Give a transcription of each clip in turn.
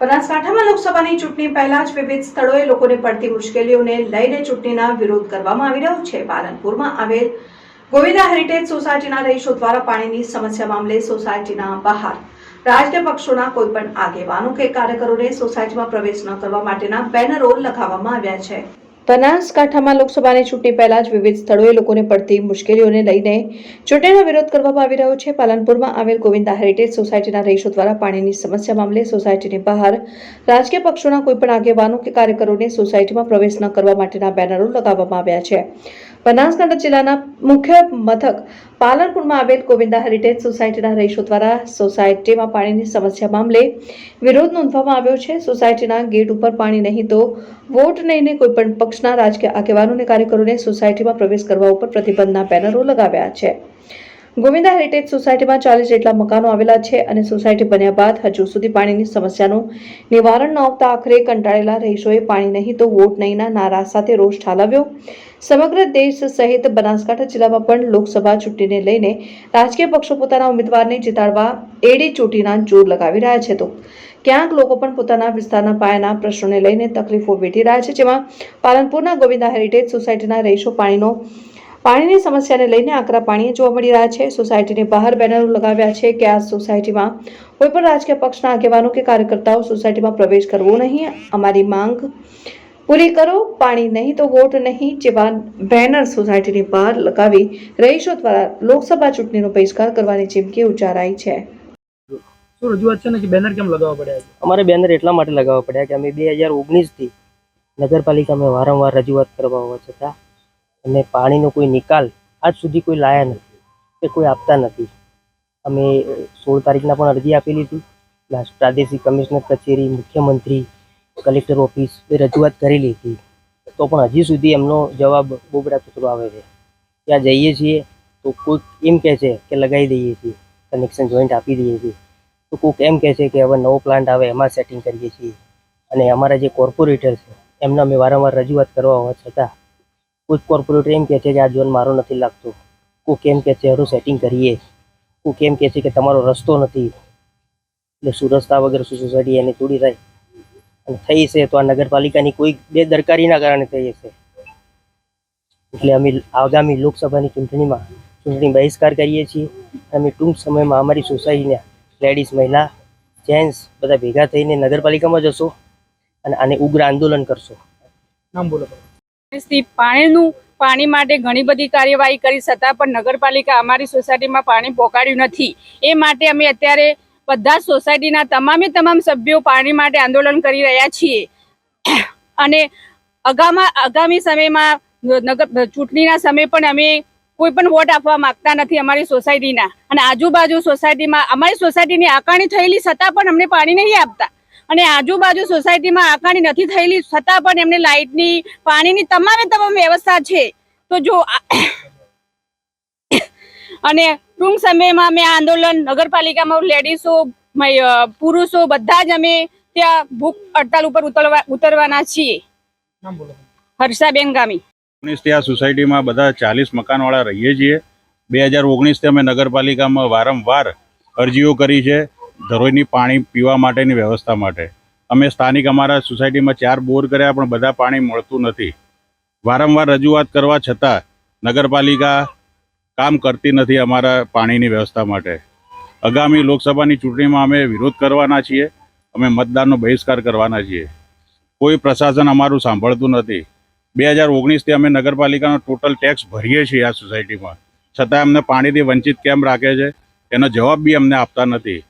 બનાસકાંઠામાં લોકસભાની ચૂંટણી પહેલા જ વિવિધ સ્થળોએ લોકોને પડતી મુશ્કેલીઓને લઈને ચૂંટણીના વિરોધ કરવામાં આવી રહ્યો છે. પાલનપુરમાં આવેલ ગોવિંદા હેરિટેજ સોસાયટીના રહીશો દ્વારા પાણીની સમસ્યા મામલે સોસાયટીના બહાર રાજકીય પક્ષોના કોઈપણ આગેવાનો કે કાર્યકરોને સોસાયટીમાં પ્રવેશ ન કરવા માટેના બેનરો લગાવવામાં આવ્યા છે. બનાસકાંઠામાં લોકસભાની ચૂંટણી પહેલા જ વિવિધ સ્થળોએ લોકોને પડતી મુશ્કેલીઓને લઈને ચૂંટણીનો વિરોધ કરવામાં આવી રહ્યો છે. પાલનપુરમાં આવેલ ગોવિંદા હેરિટેજ સોસાયટીના રહીશો દ્વારા પાણીની સમસ્યા મામલે સોસાયટીની બહાર રાજકીય પક્ષોના કોઈપણ આગેવાનો કે કાર્યકરોને સોસાયટીમાં પ્રવેશ ન કરવા માટેના બેનરો લગાવવામાં આવ્યા છે. બનાસકાંઠા જિલ્લાના મુખ્ય મથક પાલનપુરમાં આવેલ ગોવિંદા હેરિટેજ સોસાયટીના રહીશો દ્વારા સોસાયટીમાં પાણીની સમસ્યા મામલે વિરોધ નોંધવામાં આવ્યો છે. સોસાયટીના ગેટ ઉપર પાણી નહીં તો વોટ લઈને કોઈપણ પક્ષના રાજકીય આગેવાનો અને કાર્યકરોને સોસાયટીમાં પ્રવેશ કરવા ઉપર પ્રતિબંધના બેનરો લગાવ્યા છે. ગોવિંદા હેરિટેજ સોસાયટીમાં ચાલીસ જેટલા મકાનો આવેલા છે અને સોસાયટી બન્યા બાદ હજુ સુધી પાણીની સમસ્યાનું નિવારણ ન આવતા આખરે કંટાળેલા રહીશોએ પાણી નહીં તો વોટ નહીંના નારા સાથે રોષ ઠાલવ્યો. સમગ્ર દેશ સહિત બનાસકાંઠા જિલ્લામાં પણ લોકસભા ચૂંટણીને લઈને રાજકીય પક્ષો પોતાના ઉમેદવારને જીતાડવા એડી ચોટીના જોર લગાવી રહ્યા છે તો ક્યાંક લોકો પણ પોતાના વિસ્તારના પાયાના પ્રશ્નોને લઈને તકલીફો વેઠી રહ્યા છે જેમાં પાલનપુરના ગોવિંદા હેરિટેજ સોસાયટીના રહીશો પાણીનો પાણીની સમસ્યાને લઈને આકરા પાણી જોવા મળી રહ્યા છે. સોસાયટીની બહાર બેનરો લગાવ્યા છે કે આ સોસાયટીમાં કોઈ પણ રાજકીય પક્ષના આગેવાનો કે કાર્યકર્તાઓ સોસાયટીમાં પ્રવેશ કરવો નહીં. અમારી માંગ પૂરી કરો પાણી નહીં તો વોટ નહીં જેવા બેનર સોસાયટીની બહાર લગાવી રહીશો દ્વારા લોકસભા ચૂંટણીનો બહિષ્કાર કરવાની ચીમકી ઉચ્ચારાઈ છે. શું રજૂઆત છે ને કે બેનર કેમ લગાવવા પડ્યા અમારે બેનર એટલા માટે લગાવવા પડ્યા કે અમે બે હજાર ઓગણીસથી નગરપાલિકામાં વારંવાર રજૂઆત કરવા હોવા છતાં અને પાણીનો કોઈ નિકાલ આજ સુધી કોઈ લાયા નથી કે કોઈ આપતા નથી. અમે સોળ તારીખના પણ અરજી આપેલી હતી પ્રાદેશિક કમિશનર કચેરી, મુખ્યમંત્રી, કલેક્ટર ઓફિસ એ રજૂઆત કરેલી હતી તો પણ હજી સુધી એમનો જવાબ બોબડા કચરો આવે છે. ત્યાં જઈએ છીએ તો કોઈક એમ કહે છે કે લગાવી દઈએ છીએ, કનેક્શન જોઈન્ટ આપી દઈએ છીએ. તો કોઈક એમ કહે છે કે હવે નવો પ્લાન્ટ આવે એમાં સેટિંગ કરીએ છીએ. અને અમારા જે કોર્પોરેટર છે, એમને અમે વારંવાર રજૂઆત કરવા હોવા છતાં કોઈક કોર્પોરેટર એમ કહે છે કે આ ઝોન મારો નથી લાગતો. કોઈક એમ કહે છે એનું સેટિંગ કરીએ. કોઈક એમ કહે છે કે તમારો રસ્તો નથી. એટલે શું રસ્તા વગર સોસાયટી એની તોડી થાય અને થઈ છે તો આ નગરપાલિકાની કોઈ બેદરકારીના કારણે થઈ હશે. એટલે અમે આગામી લોકસભાની ચૂંટણીમાં ચૂંટણી બહિષ્કાર કરીએ છીએ. અમે ટૂંક સમયમાં અમારી સોસાયટીના લેડીઝ, મહિલા, જેન્ટ્સ બધા ભેગા થઈને નગરપાલિકામાં જશો અને આને ઉગ્ર આંદોલન કરશો. નામ બોલો. થી પાણીનું, પાણી માટે ઘણી બધી કાર્યવાહી કરી છતાં પણ નગરપાલિકા અમારી સોસાયટીમાં પાણી પોકાડ્યું નથી. એ માટે અમે અત્યારે બધા સોસાયટીના તમામે તમામ સભ્યો પાણી માટે આંદોલન કરી રહ્યા છીએ. અને અગામા, આગામી સમયમાં નગર, ચૂંટણીના સમય પણ અમે કોઈ પણ વોટ આપવા માંગતા નથી અમારી સોસાયટીના. અને આજુબાજુ સોસાયટીમાં, અમારી સોસાયટીની આકારણી થયેલી છતાં પણ અમને પાણી નહીં આપતા. અને આજુબાજુ સોસાયટીમાં આકારણી નથી થયેલી છતાં પણ એમને લાઇટની પાણીની તમામે તમામ વ્યવસ્થા છે. તો જો અને ટૂંક સમયમાં અમે આંદોલન નગરપાલિકામાં લેડીસો પુરુષો બધા જ અમે ત્યાં ભૂખ હડતાલ ઉપર ઉતરવા ઉતરવાના છીએ. હર્ષાબેન ગામી. ઓગણીસથી આ સોસાયટીમાં બધા ચાલીસ મકાનવાળા રહીએ છીએ. બે હજાર ઓગણીસથી અમે નગરપાલિકામાં વારંવાર અરજીઓ કરી છે. ધરોઈની પાણી પીવા માટેની વ્યવસ્થા માટે. અમે સ્થાનિક અમારા સોસાયટીમાં ચાર બોર કર્યા, પણ બધા પાણી મળતું નથી. વારંવાર રજૂઆત કરવા છતાં નગરપાલિકા કામ કરતી નથી અમારા પાણીની વ્યવસ્થા માટે. આગામી લોકસભાની ચૂંટણીમાં અમે વિરોધ કરવાના છીએ. અમે મતદાનનો બહિષ્કાર કરવાના છીએ. કોઈ પ્રશાસન અમારું સાંભળતું નથી. બે હજાર ઓગણીસથી અમે નગરપાલિકાનો ટોટલ ટેક્સ ભરીએ છીએ આ સોસાયટીમાં. છતાં અમને પાણીથી વંચિત કેમ રાખે છે? એનો જવાબ બી અમને આપતા નથી.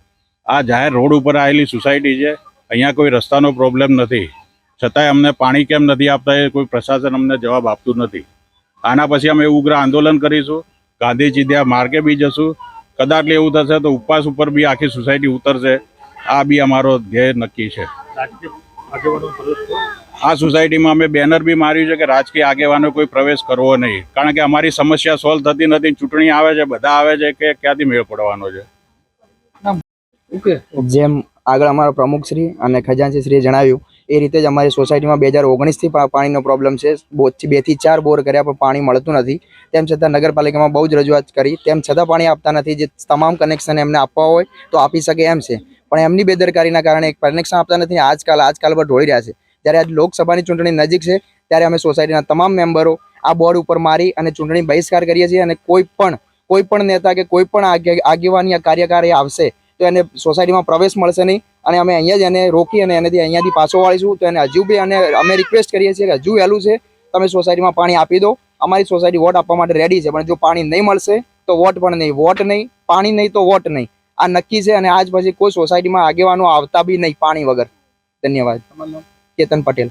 આ જાહેર રોડ ઉપર આવેલી સોસાયટી છે. અહીંયા કોઈ રસ્તાનો પ્રોબ્લેમ નથી. છતાંય અમને પાણી કેમ નથી આપતા એ કોઈ પ્રશાસન અમને જવાબ આપતું નથી. આના પછી અમે ઉગ્ર આંદોલન કરીશું. ગાંધીજી ત્યાં માર્ગે બી જશું. કદાચ એવું થશે તો ઉપવાસ ઉપર બી આખી સોસાયટી ઉતરશે. આ બી અમારો ધ્યેય નક્કી છે. આ સોસાયટીમાં અમે બેનર બી માર્યું છે કે રાજકીય આગેવાનો કોઈ પ્રવેશ કરવો નહીં. કારણ કે અમારી સમસ્યા સોલ્વ થતી નથી. ચૂંટણી આવે છે, બધા આવે છે કે ક્યાંથી મેળ પડવાનો છે? જેમ આગળ અમારા પ્રમુખશ્રી અને ખજાનચીશ્રીએ જણાવ્યું, એ રીતે જ અમારી સોસાયટીમાં બે હજાર ઓગણીસથી પાણીનો પ્રોબ્લેમ છે. બેથી ચાર બોર કર્યા પણ પાણી મળતું નથી. તેમ છતાં નગરપાલિકામાં બહુ જ રજૂઆત કરી. તેમ છતાં પાણી આપતા નથી. જે તમામ કનેક્શન એમને આપવા હોય તો આપી શકે એમ છે. પણ એમની બેદરકારીના કારણે કનેક્શન આપતા નથી. આજકાલ આજકાલ પર ઢોળી રહ્યા છે. જ્યારે આજ લોકસભાની ચૂંટણી નજીક છે, ત્યારે અમે સોસાયટીના તમામ મેમ્બરો આ બોર્ડ ઉપર મારી અને ચૂંટણી બહિષ્કાર કરીએ છીએ અને કોઈ પણ કોઈ પણ નેતા કે કોઈ પણ આગે- આગેવાની કાર્યકારી આવશે તો એને સોસાયટીમાં પ્રવેશ મળશે નહીં. અને અમે અહીંયા જ એને રોકી અને એનેથી અહીંયાથી પાછો વાળીશું, તો એને હજુ બી અને અમે રિક્વેસ્ટ કરીએ છીએ કે હજુ વહેલું છે. તમે સોસાયટીમાં પાણી આપી દો. અમારી સોસાયટી વોટ આપવા માટે રેડી છે. પણ જો પાણી નહીં મળશે, તો વોટ પણ નહીં. વોટ નહીં, પાણી નહીં, તો વોટ નહીં. આ નક્કી છે અને આજ પછી કોઈ સોસાયટીમાં આગેવાનો આવતા બી નહીં પાણી વગર. ધન્યવાદ. કેતન પટેલ.